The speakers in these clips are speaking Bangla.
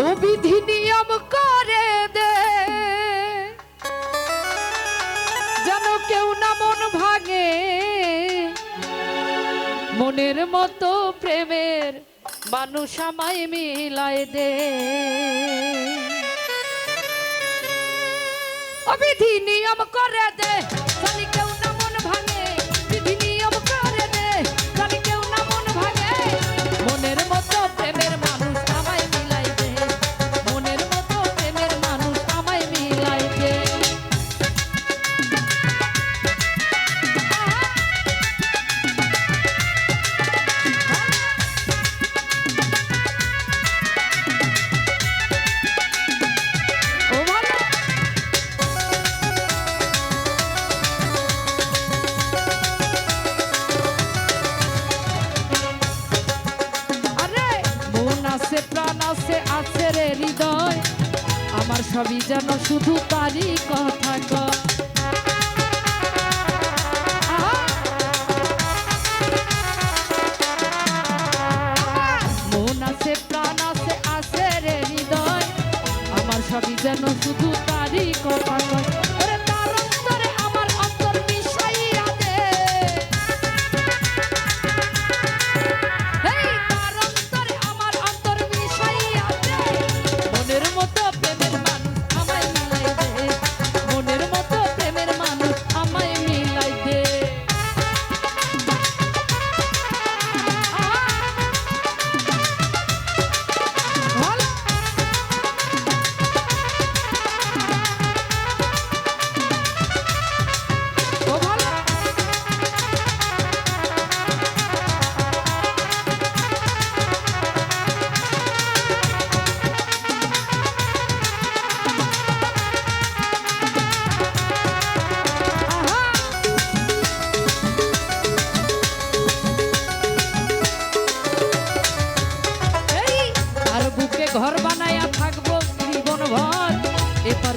ও বিধি নিয়ম করে দে। যেন কেউ না মন ভাঙে। মনের মতো প্রেমের মানুষ আমায় মিলায় দে। অবিধি নিয়ম করে দে কেউ আছে প্রাণ আছে আছে রে হৃদয়। আমার সবই যেন শুধু তারই কথা কয়।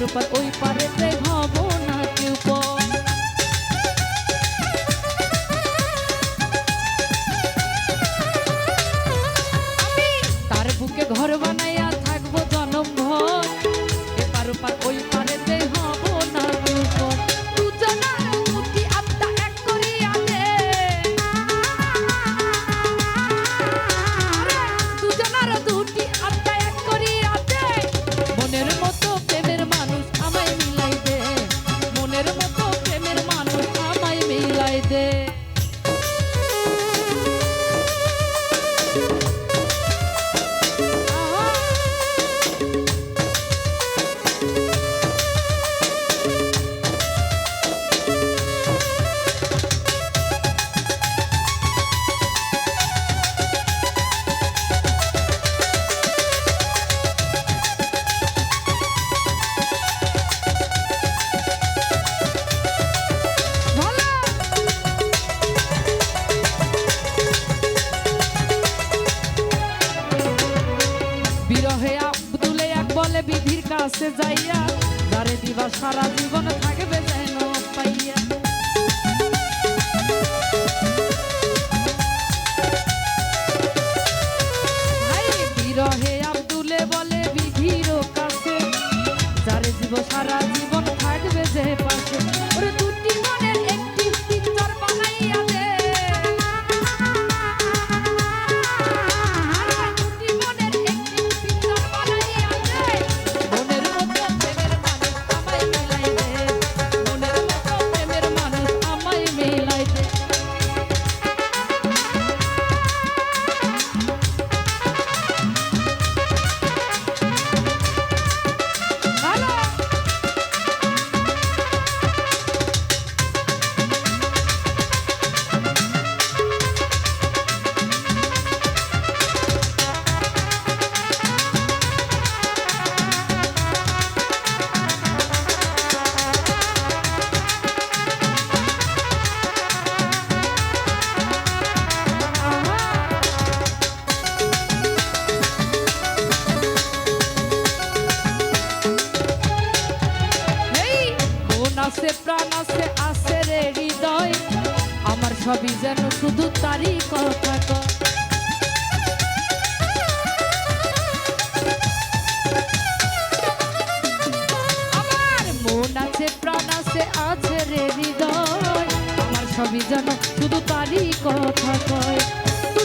упор... Ой, কাছে যাইয়া দারে দিবা সারা জীবন থাকবে যাই আছে প্রাণ আছে আছে রে হৃদয়। আমার সবই যেন শুধু তারই কথা কয় আছে, প্রাণ আছে আছে রে হৃদয়। আমার সবই যেন শুধু তারই কথা কয় তুই